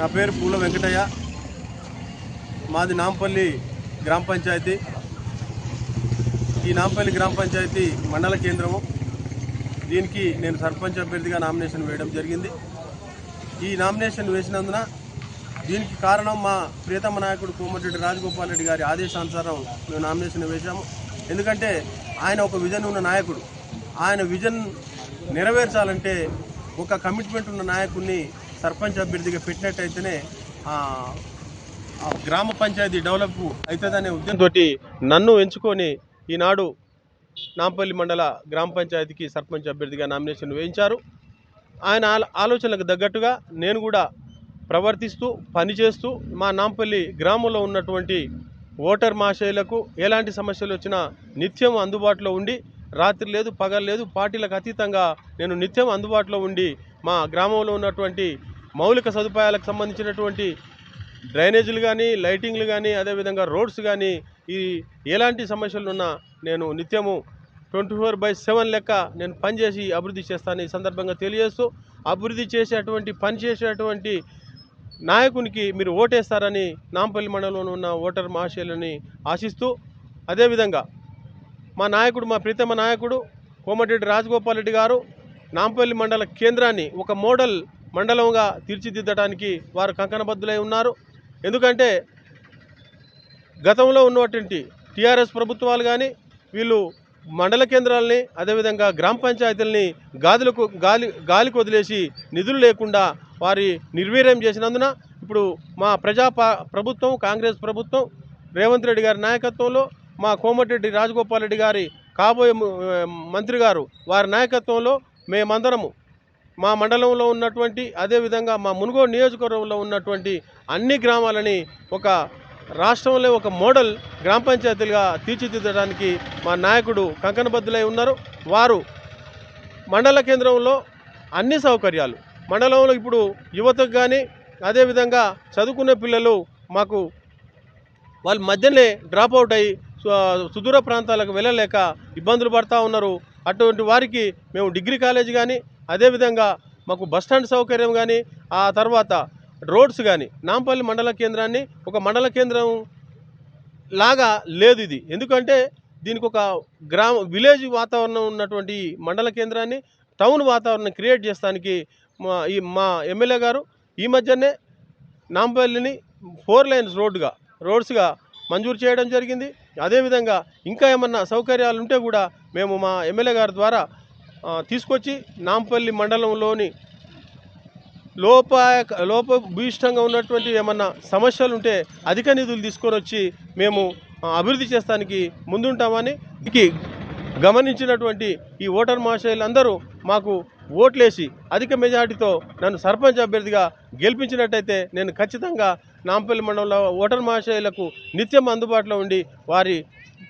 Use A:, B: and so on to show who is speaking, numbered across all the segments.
A: నా పేరు పూల వెంకటయ్య. మాది నాంపల్లి గ్రామ పంచాయతీ. ఈ నాంపల్లి గ్రామ పంచాయతీ మండల కేంద్రము. దీనికి నేను సర్పంచ్ అభ్యర్థిగా నామినేషన్ వేయడం జరిగింది. ఈ నామినేషన్ వేసినందున దీనికి కారణం మా ప్రియతమ నాయకుడు కోమటిరెడ్డి రాజగోపాల్ రెడ్డి గారి ఆదేశానుసారం మేము నామినేషన్ వేశాము. ఎందుకంటే ఆయన ఒక విజన్ ఉన్న నాయకుడు. ఆయన విజన్ నెరవేర్చాలంటే ఒక కమిట్మెంట్ ఉన్న నాయకుడిని సర్పంచ్ అభ్యర్థిగా పెట్టినట్టయితేనే గ్రామ పంచాయతీ డెవలప్ అవుతుందనే ఉద్యమంతో నన్ను ఎంచుకొని ఈనాడు నాంపల్లి మండల గ్రామ పంచాయతీకి సర్పంచ్ అభ్యర్థిగా నామినేషన్ వేయించారు. ఆయన ఆలోచనలకు తగ్గట్టుగా నేను కూడా ప్రవర్తిస్తూ పనిచేస్తూ మా నాంపల్లి గ్రామంలో ఉన్నటువంటి ఓటర్ మహాశయులకు ఎలాంటి సమస్యలు వచ్చినా నిత్యం అందుబాటులో ఉండి రాత్రి లేదు పగలు లేదు పార్టీలకు అతీతంగా నేను నిత్యం అందుబాటులో ఉండి మా గ్రామంలో ఉన్నటువంటి మౌలిక సదుపాయాలకు సంబంధించినటువంటి డ్రైనేజీలు కానీ లైటింగ్లు కానీ అదేవిధంగా రోడ్స్ కానీ ఈ ఎలాంటి సమస్యలున్నా నేను నిత్యము ట్వంటీ ఫోర్ బై సెవెన్ లెక్క నేను పనిచేసి అభివృద్ధి చేస్తాను. ఈ సందర్భంగా తెలియజేస్తూ అభివృద్ధి చేసేటువంటి పనిచేసేటువంటి నాయకునికి మీరు ఓటేస్తారని నాంపల్లి మండలంలో ఉన్న ఓటర్ మహాశయులని ఆశిస్తూ అదేవిధంగా మా నాయకుడు మా ప్రీతమ నాయకుడు కోమటిరెడ్డి రాజగోపాల్ రెడ్డి గారు నాంపల్లి మండల కేంద్రాన్ని ఒక మోడల్ మండలంగా తీర్చిదిద్దడానికి వారు కంకణబద్ధులై ఉన్నారు. ఎందుకంటే గతంలో ఉన్నటువంటి టీఆర్ఎస్ ప్రభుత్వాలు కానీ వీళ్ళు మండల కేంద్రాలని అదేవిధంగా గ్రామ పంచాయతీలని గాదులకు గాలి గాలికి వదిలేసి నిధులు లేకుండా వారి నిర్వీర్యం చేసినందున ఇప్పుడు మా ప్రజా ప్రభుత్వం కాంగ్రెస్ ప్రభుత్వం రేవంత్ రెడ్డి గారి నాయకత్వంలో మా కోమటిరెడ్డి రాజగోపాల్ రెడ్డి గారి కాబోయే మంత్రి గారు వారి నాయకత్వంలో మేమందరము మా మండలంలో ఉన్నటువంటి అదేవిధంగా మా మునుగోడు నియోజకవర్గంలో ఉన్నటువంటి అన్ని గ్రామాలని ఒక రాష్ట్రంలో ఒక మోడల్ గ్రామ పంచాయతీలుగా తీర్చిదిద్దడానికి మా నాయకుడు కంకణబద్దులై ఉన్నారు. వారు మండల కేంద్రంలో అన్ని సౌకర్యాలు. మండలంలో ఇప్పుడు యువతకు కానీ అదేవిధంగా చదువుకునే పిల్లలు మాకు వాళ్ళు మధ్యనే డ్రాప్ అవుట్ అయ్యి సు- సుదూర ప్రాంతాలకు వెళ్ళలేక ఇబ్బందులు పడతా ఉన్నారు. అటువంటి వారికి మేము డిగ్రీ కాలేజ్ కానీ అదేవిధంగా మాకు బస్ స్టాండ్ సౌకర్యం కానీ ఆ తర్వాత రోడ్స్ కానీ నాంపల్లి మండల కేంద్రాన్ని ఒక మండల కేంద్రం లాగా లేదు ఇది. ఎందుకంటే దీనికి ఒక గ్రామ విలేజ్ వాతావరణం ఉన్నటువంటి మండల కేంద్రాన్ని టౌన్ వాతావరణం క్రియేట్ చేస్తానికి మా ఈ మా ఎమ్మెల్యే గారు ఈ మధ్యనే నాంపల్లిని ఫోర్ లైన్స్ రోడ్డుగా రోడ్స్గా మంజూరు చేయడం జరిగింది. అదేవిధంగా ఇంకా ఏమన్నా సౌకర్యాలు ఉంటే కూడా మేము మా ఎమ్మెల్యే గారి ద్వారా తీసుకొచ్చి నాంపల్లి మండలంలోని లోపాయ లోపభూయిష్టంగా ఉన్నటువంటి ఏమన్నా సమస్యలు ఉంటే అధిక నిధులు తీసుకొని వచ్చి మేము అభివృద్ధి చేస్తానికి ముందుంటామని గమనించినటువంటి ఈ ఓటర్ మహాశయులందరూ మాకు ఓట్లేసి అధిక మెజార్టీతో నన్ను సర్పంచ్ అభ్యర్థిగా గెలిపించినట్టయితే నేను ఖచ్చితంగా నాంపల్లి మండలంలో ఓటర్ మహాశయులకు నిత్యం అందుబాటులో ఉండి వారి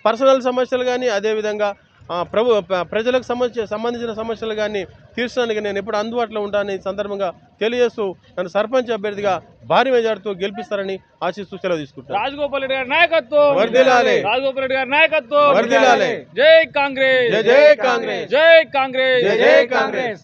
A: పర్సనల్ సమస్యలు కానీ అదేవిధంగా ప్రభు ప్రజలకు సమస్య సంబంధించిన సమస్యలు కానీ తీర్చడానికి నేను ఎప్పుడు అందుబాటులో ఉంటానని సందర్భంగా తెలియజేస్తూ నన్ను సర్పంచ్ అభ్యర్థిగా భారీ మెజార్టీతో గెలిపిస్తారని ఆశిస్తూ సెలవు తీసుకుంటాను
B: రాజగోపాల్ రెడ్డి గారి నాయకత్వం. రాజగోపాల్ రెడ్డి గారి నాయకత్వం. జై కాంగ్రెస్.
A: జై కాంగ్రెస్.
B: జై కాంగ్రెస్.
A: జై కాంగ్రెస్.